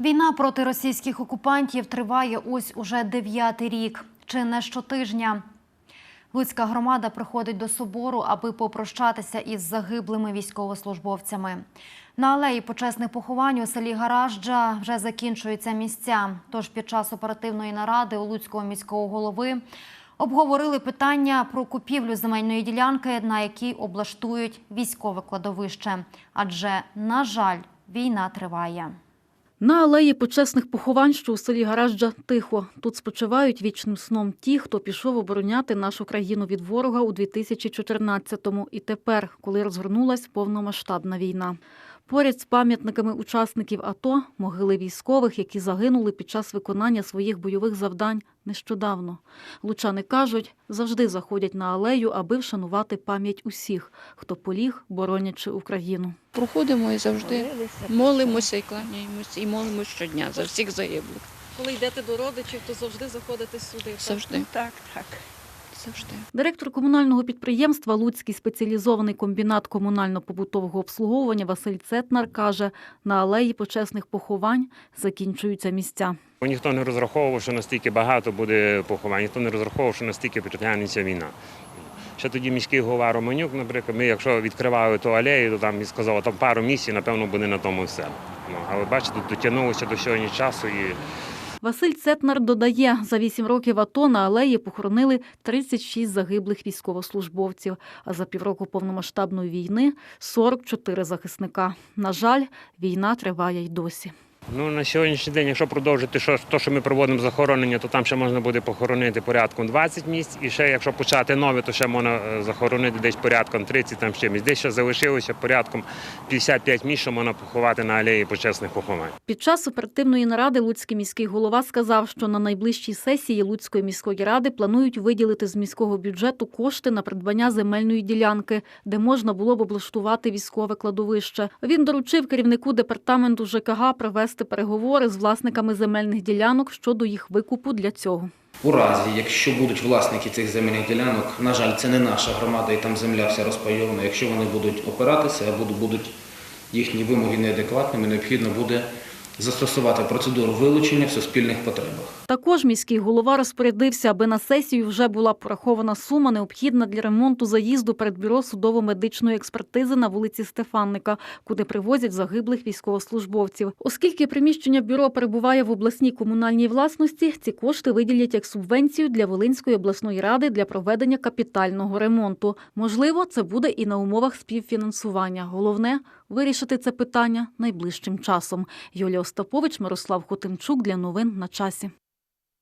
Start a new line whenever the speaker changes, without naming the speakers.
Війна проти російських окупантів триває ось уже дев'ятий рік, чи не щотижня. Луцька громада приходить до собору, аби попрощатися із загиблими військовослужбовцями. На алеї почесних поховань у селі Гаражджа вже закінчуються місця. Тож під час оперативної наради у Луцького міського голови обговорили питання про купівлю земельної ділянки, на якій облаштують військове кладовище. Адже, на жаль, війна триває.
На алеї почесних поховань, що у селі Гаражджа, тихо. Тут спочивають вічним сном ті, хто пішов обороняти нашу країну від ворога у 2014-му і тепер, коли розгорнулась повномасштабна війна. Поряд з пам'ятниками учасників АТО – могили військових, які загинули під час виконання своїх бойових завдань нещодавно. Лучани кажуть, завжди заходять на алею, аби вшанувати пам'ять усіх, хто поліг, боронячи Україну.
Проходимо і завжди молимося і кланяємося, і молимося щодня за всіх загиблих.
Коли йдете до родичів, то завжди заходите сюди.
Завжди. Так, так. Завжди.
Директор комунального підприємства Луцький спеціалізований комбінат комунально-побутового обслуговування Василь Цетнар каже, на алеї почесних поховань закінчуються місця.
Ніхто не розраховував, що настільки багато буде поховань, ніхто не розраховував, що настільки притягнеться війна. Ще тоді міський голова Романюк, наприклад, ми якщо відкривали ту алею, то там він сказав, там пару місій, напевно, буде на тому все. Ну, але бачите, дотягнулося до сьогодні часу і
Василь Цетнар додає, за вісім років АТО на алеї похоронили 36 загиблих військовослужбовців, а за півроку повномасштабної війни – 44 захисника. На жаль, війна триває й досі.
Ну, на сьогоднішній день, якщо продовжити що, то, що ми проводимо захоронення, то там ще можна буде похоронити порядком 20 місць. І ще, якщо почати нове, то ще можна е, захоронити десь порядком 30 там місць. Десь ще залишилося порядком 55 місць, що можна поховати на алеї почесних поховань.
Під час оперативної наради Луцький міський голова сказав, що на найближчій сесії Луцької міської ради планують виділити з міського бюджету кошти на придбання земельної ділянки, де можна було б облаштувати військове кладовище. Він доручив керівнику департаменту ЖКГ провести переговори з власниками земельних ділянок щодо їх викупу для цього.
У разі, якщо будуть власники цих земельних ділянок, на жаль, це не наша громада і там земля вся розпайована. Якщо вони будуть опиратися або будуть їхні вимоги неадекватними, необхідно буде застосувати процедуру вилучення в суспільних потребах.
Також міський голова розпорядився, аби на сесію вже була порахована сума, необхідна для ремонту заїзду перед бюро судово-медичної експертизи на вулиці Стефанника, куди привозять загиблих військовослужбовців. Оскільки приміщення бюро перебуває в обласній комунальній власності, ці кошти виділять як субвенцію для Волинської обласної ради для проведення капітального ремонту. Можливо, це буде і на умовах співфінансування. Головне вирішити це питання найближчим часом. Юлія Остапович, Мирослав Хотимчук для новин на часі.